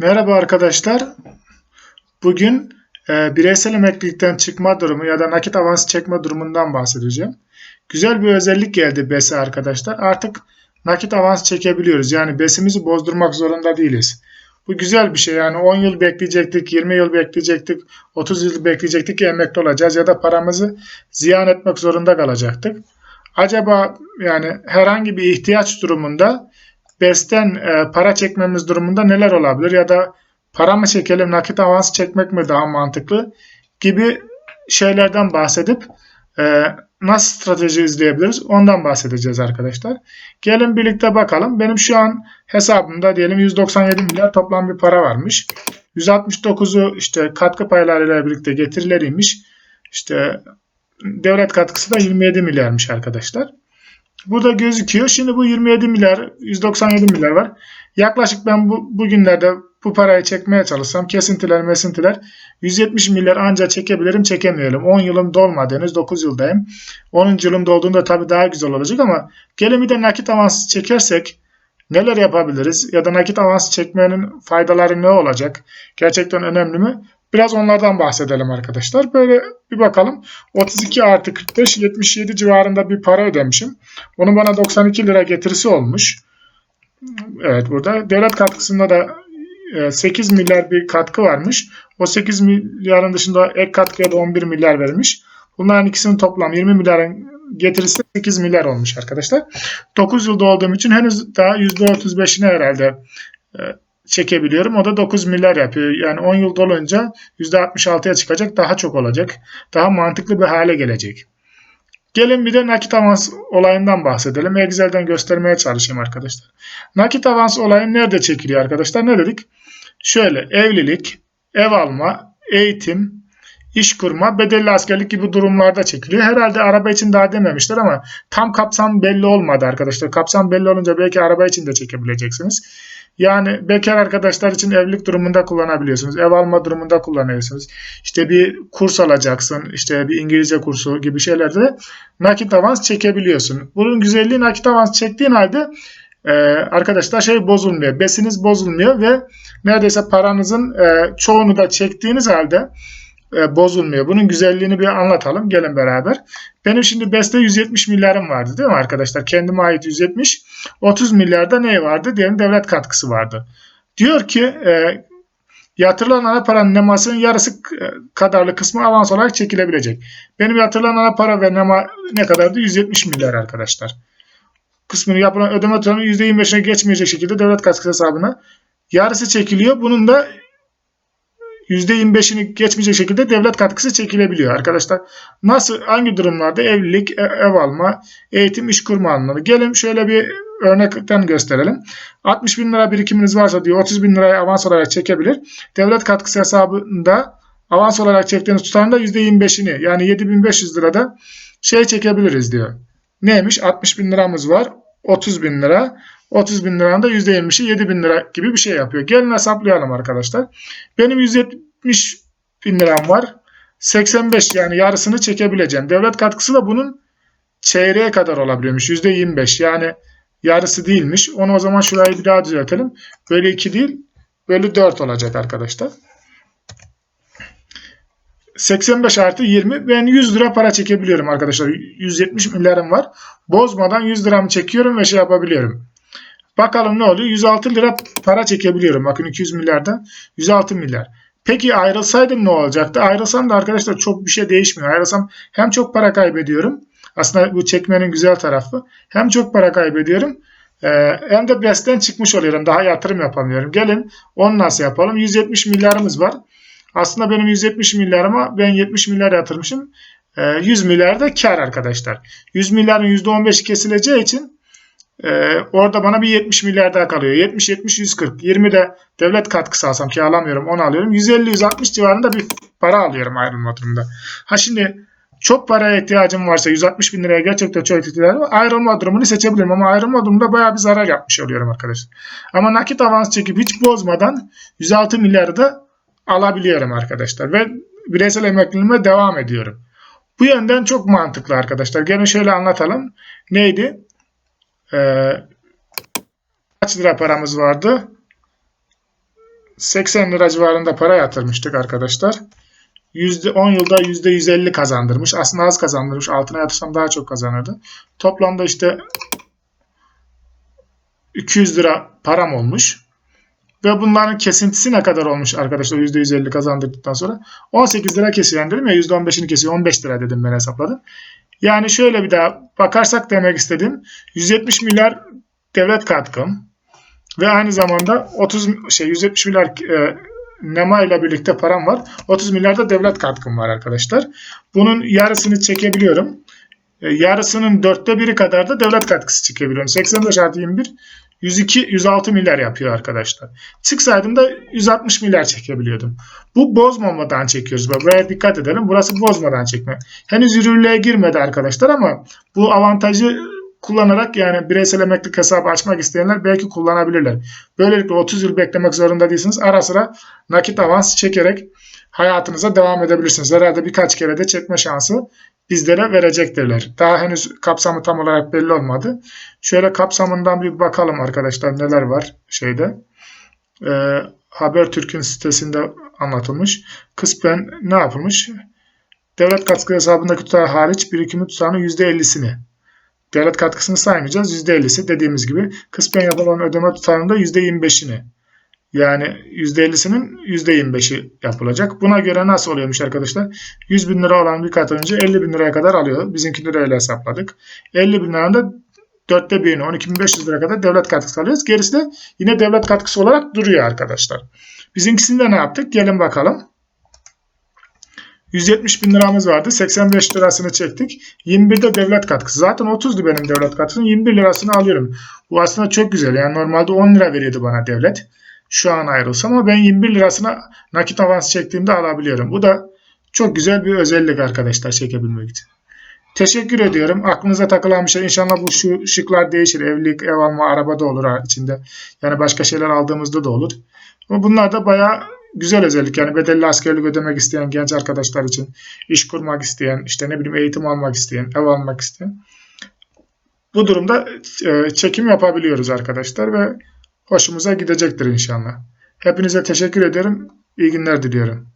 Merhaba arkadaşlar. Bugün e, bireysel emeklilikten çıkma durumu ya da nakit avans çekme durumundan bahsedeceğim. Güzel bir özellik geldi BES'e arkadaşlar. Artık nakit avans çekebiliyoruz. Yani BES'imizi bozdurmak zorunda değiliz. Bu güzel bir şey. Yani 10 yıl bekleyecektik, 20 yıl bekleyecektik, 30 yıl bekleyecektik ki emekli olacağız ya da paramızı ziyan etmek zorunda kalacaktık. Acaba yani herhangi bir ihtiyaç durumunda BES'ten e, para çekmemiz durumunda neler olabilir ya da para mı çekelim nakit avans çekmek mi daha mantıklı gibi şeylerden bahsedip e, nasıl strateji izleyebiliriz ondan bahsedeceğiz arkadaşlar. Gelin birlikte bakalım. Benim şu an hesabımda diyelim 197 milyar toplam bir para varmış. 169'u işte katkı paylarıyla birlikte getirileriymiş. İşte devlet katkısı da 27 milyarmış arkadaşlar. Burada gözüküyor. Şimdi bu 27 milyar, 197 milyar var. Yaklaşık ben bu bugünlerde bu parayı çekmeye çalışsam kesintiler mesintiler 170 milyar anca çekebilirim çekemiyorum. 10 yılım dolmadı henüz 9 yıldayım. 10. yılım dolduğunda tabii daha güzel olacak ama gelin bir de nakit avans çekersek neler yapabiliriz? Ya da nakit avans çekmenin faydaları ne olacak? Gerçekten önemli mi? Biraz onlardan bahsedelim arkadaşlar. Böyle bir bakalım. 32 artı 45 77 civarında bir para ödemişim. Onun bana 92 lira getirisi olmuş. Evet burada devlet katkısında da 8 milyar bir katkı varmış. O 8 milyarın dışında ek katkıya da 11 milyar vermiş. Bunların ikisinin toplam 20 milyarın getirisi 8 milyar olmuş arkadaşlar. 9 yılda olduğum için henüz daha %35'ine herhalde çekebiliyorum. O da 9 milyar yapıyor. Yani 10 yıl dolunca %66'ya çıkacak. Daha çok olacak. Daha mantıklı bir hale gelecek. Gelin bir de nakit avans olayından bahsedelim. Excel'den göstermeye çalışayım arkadaşlar. Nakit avans olayı nerede çekiliyor arkadaşlar? Ne dedik? Şöyle evlilik, ev alma, eğitim, iş kurma, bedelli askerlik gibi durumlarda çekiliyor. Herhalde araba için daha dememişler ama tam kapsam belli olmadı arkadaşlar. Kapsam belli olunca belki araba için de çekebileceksiniz. Yani bekar arkadaşlar için evlilik durumunda kullanabiliyorsunuz. Ev alma durumunda kullanıyorsunuz. İşte bir kurs alacaksın. işte bir İngilizce kursu gibi şeylerde nakit avans çekebiliyorsun. Bunun güzelliği nakit avans çektiğin halde e, arkadaşlar şey bozulmuyor. Besiniz bozulmuyor ve neredeyse paranızın e, çoğunu da çektiğiniz halde e, bozulmuyor. Bunun güzelliğini bir anlatalım. Gelin beraber. Benim şimdi BES'te 170 milyarım vardı değil mi arkadaşlar? Kendime ait 170. 30 milyarda ne vardı? Diyelim devlet katkısı vardı. Diyor ki e, yatırılan ana paranın nemasının yarısı e, kadarlı kısmı avans olarak çekilebilecek. Benim yatırılan ana para ve nema ne kadardı? 170 milyar arkadaşlar. Kısmını yapılan ödeme tutarının %25'ine geçmeyecek şekilde devlet katkısı hesabına yarısı çekiliyor. Bunun da %25'ini geçmeyecek şekilde devlet katkısı çekilebiliyor arkadaşlar. Nasıl hangi durumlarda evlilik, e, ev alma, eğitim, iş kurma anlamı. Gelin şöyle bir örnekten gösterelim. 60 bin lira birikiminiz varsa diyor 30 bin lirayı avans olarak çekebilir. Devlet katkısı hesabında avans olarak çektiğiniz tutarın da %25'ini yani 7500 lirada şey çekebiliriz diyor. Neymiş? 60 bin liramız var. 30 bin lira. 30 bin liranın da %20'si 7 bin lira gibi bir şey yapıyor. Gelin hesaplayalım arkadaşlar. Benim 170 bin liram var. 85 yani yarısını çekebileceğim. Devlet katkısı da bunun çeyreğe kadar olabiliyormuş. %25 yani yarısı değilmiş. Onu o zaman şurayı bir daha düzeltelim. Böyle 2 değil böyle 4 olacak arkadaşlar. 85 artı 20 ben 100 lira para çekebiliyorum arkadaşlar. 170 milyarım var. Bozmadan 100 liramı çekiyorum ve şey yapabiliyorum. Bakalım ne oluyor? 106 lira para çekebiliyorum. Bakın 200 milyardan 106 milyar. Peki ayrılsaydım ne olacaktı? Ayrılsam da arkadaşlar çok bir şey değişmiyor. Ayrılsam hem çok para kaybediyorum. Aslında bu çekmenin güzel tarafı. Hem çok para kaybediyorum. Ee, hem de BES'ten çıkmış oluyorum. Daha yatırım yapamıyorum. Gelin onu nasıl yapalım? 170 milyarımız var. Aslında benim 170 milyarıma ben 70 milyar yatırmışım. Ee, 100 milyar da kar arkadaşlar. 100 milyarın %15'i kesileceği için ee, orada bana bir 70 milyar daha kalıyor. 70, 70, 140. 20 de devlet katkısı alsam ki alamıyorum onu alıyorum. 150, 160 civarında bir para alıyorum ayrılma durumunda. Ha şimdi çok paraya ihtiyacım varsa 160 bin liraya gerçekten çok ihtiyacım var. Ayrılma durumunu seçebilirim ama ayrılma durumunda bayağı bir zarar yapmış oluyorum arkadaşlar. Ama nakit avans çekip hiç bozmadan 106 milyarı da alabiliyorum arkadaşlar. Ve bireysel emekliliğime devam ediyorum. Bu yönden çok mantıklı arkadaşlar. Gene şöyle anlatalım. Neydi? Ee, kaç lira paramız vardı? 80 lira civarında para yatırmıştık arkadaşlar. %10 yılda %150 kazandırmış. Aslında az kazandırmış. Altına yatırsam daha çok kazanırdı. Toplamda işte 200 lira param olmuş. Ve bunların kesintisi ne kadar olmuş arkadaşlar %150 kazandırdıktan sonra? 18 lira kesiyor dedim ya %15'ini kesiyor 15 lira dedim ben hesapladım. Yani şöyle bir daha bakarsak demek istediğim 170 milyar devlet katkım ve aynı zamanda 30 şey 170 milyar e, NEMA ile birlikte param var. 30 milyar da devlet katkım var arkadaşlar. Bunun yarısını çekebiliyorum. E, yarısının dörtte biri kadar da devlet katkısı çekebiliyorum. 85 artı 21 102, 106 milyar yapıyor arkadaşlar. Çıksaydım da 160 milyar çekebiliyordum. Bu bozmamadan çekiyoruz. Buraya dikkat edelim. Burası bozmadan çekme. Henüz yürürlüğe girmedi arkadaşlar ama bu avantajı kullanarak yani bireysel emeklilik hesabı açmak isteyenler belki kullanabilirler. Böylelikle 30 yıl beklemek zorunda değilsiniz. Ara sıra nakit avans çekerek hayatınıza devam edebilirsiniz. Herhalde birkaç kere de çekme şansı bizlere verecektirler. Daha henüz kapsamı tam olarak belli olmadı. Şöyle kapsamından bir bakalım arkadaşlar neler var şeyde. Ee, Habertürk'ün sitesinde anlatılmış. Kısmen ne yapılmış? Devlet katkı hesabındaki tutar hariç birikimi tutarının %50'sini. Devlet katkısını saymayacağız. %50'si dediğimiz gibi. Kısmen yapılan ödeme tutarının da %25'ini. Yani %50'sinin %25'i yapılacak. Buna göre nasıl oluyormuş arkadaşlar? 100 bin lira olan bir katılımcı 50 bin liraya kadar alıyor. Bizimkileri öyle hesapladık. 50 bin liranın da dörtte birini 12.500 lira kadar devlet katkısı alıyoruz. Gerisi de yine devlet katkısı olarak duruyor arkadaşlar. Bizimkisinde ne yaptık? Gelin bakalım. 170 bin liramız vardı. 85 lirasını çektik. 21 de devlet katkısı. Zaten 30'du benim devlet katkısının. 21 lirasını alıyorum. Bu aslında çok güzel. Yani normalde 10 lira veriyordu bana devlet. Şu an ayrılsam ama ben 21 lirasına nakit avans çektiğimde alabiliyorum. Bu da çok güzel bir özellik arkadaşlar çekebilmek için. Teşekkür ediyorum. Aklınıza takılan bir şey. İnşallah bu şu şıklar değişir. Evlilik, ev alma, araba da olur içinde. Yani başka şeyler aldığımızda da olur. Ama bunlar da bayağı güzel özellik. Yani bedelli askerlik ödemek isteyen genç arkadaşlar için, iş kurmak isteyen, işte ne bileyim eğitim almak isteyen, ev almak isteyen. Bu durumda e, çekim yapabiliyoruz arkadaşlar ve hoşumuza gidecektir inşallah. Hepinize teşekkür ederim. İyi günler diliyorum.